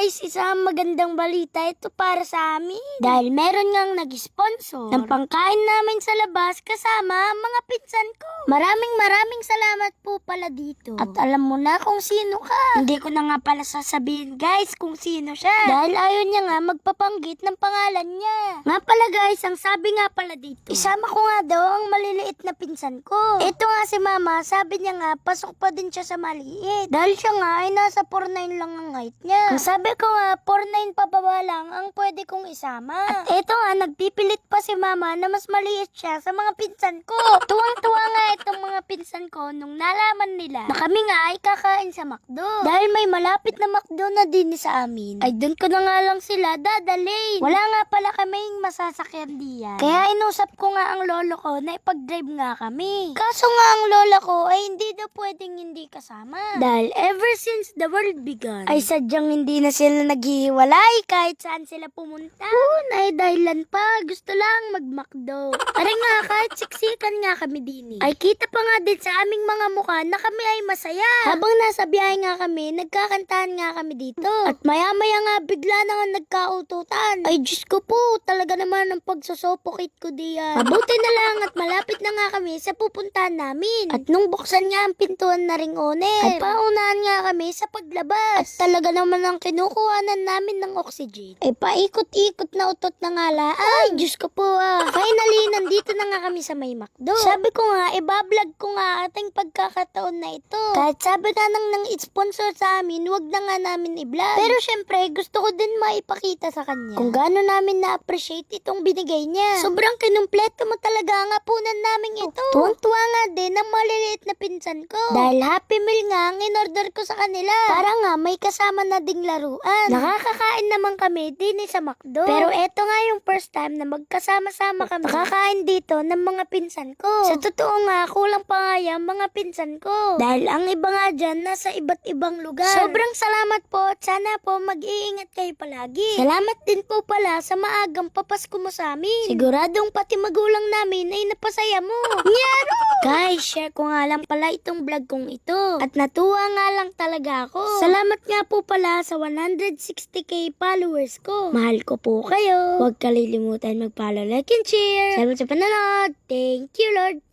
guys, isang magandang balita ito para sa amin. Dahil meron ngang nag-sponsor ng pangkain namin sa labas kasama mga pinsan ko. Maraming maraming salamat pala dito. At alam mo na kung sino ka. Hindi ko na nga pala sasabihin guys kung sino siya. Dahil ayaw niya nga magpapanggit ng pangalan niya. Nga pala guys, ang sabi nga pala dito. Isama ko nga daw ang maliliit na pinsan ko. Ito nga si mama, sabi niya nga pasok pa din siya sa maliit. Dahil siya nga ay nasa 4'9 lang ang height niya. Ang sabi ko nga, 4'9 pababa lang ang pwede kong isama. At eto nga, nagpipilit pa si mama na mas maliit siya sa mga pinsan ko. Tuwang-tuwa nga itong mga pinsan ko nung nalaman nila na kami nga ay kakain sa McDo. Dahil may malapit na McDo na din sa amin, ay doon ko na nga lang sila dadalhin. Wala nga pala kaming masasakyan diyan. Kaya inusap ko nga ang lolo ko na ipag-drive nga kami. Kaso nga ang lola ko ay hindi daw pwedeng hindi kasama. Dahil ever since the world began, ay sadyang hindi na sila naghihiwalay kahit saan sila pumunta. Oo, ay dahilan pa. Gusto lang mag-McDo. Tara nga, kahit siksikan nga kami din eh. Ay kita pa nga din sa aming mga mukha na kami ay masaya. Habang nasa biyahe nga kami, nagkakantahan nga kami dito. At maya-maya nga bigla na nga nagkaututan. Ay Diyos ko po, talaga naman ang pagsusopokit ko diyan. Mabuti na lang at malapit na nga kami sa pupuntahan namin. At nung buksan nga ang pintuan na ring oner, ay paunahan nga kami sa paglabas. At talaga naman ang kinukuhanan namin ng oxygen. Ay paikot-ikot na utot na nga la. Ay, Diyos ko po ah. Finally, nandito na nga kami sa may McDo. Sabi ko nga, ibablog ko nga ating pagkakataon na ito. Kahit sabi nga nang nang sponsor sa amin, wag na nga namin i-vlog. Pero syempre, gusto ko din maipakita sa kanya kung gaano namin na-appreciate itong binigay niya. Sobrang kinumpleto mo talaga ang apunan namin ito. Tuwang-tuwa nga din ang maliliit na pinsan ko. Dahil happy meal nga ang in-order ko sa kanila. Para nga may kasama na ding laruan. Nakakakain naman kami din eh sa McDo. Pero eto nga yung first time na magkasama-sama kami. Nakakain dito ng mga pinsan ko. Sa totoo nga, kulang pa nga yan mga pinsan ko. Dahil ang iba nga dyan, nasa iba't ibang lugar. Sobrang salamat po at sana po mag-iingat kayo palagi. Salamat din po pala sa maagang papasko mo sa amin. Siguradong pati magulang namin ay napasaya mo. Nyaro! Guys, share ko nga lang pala itong vlog kong ito. At natuwa nga lang talaga ako. Salamat nga po pala sa 160k followers ko. Mahal ko po kayo. Huwag kalilimutan mag-follow, like, and share. Salamat sa panonood. Thank you, Lord.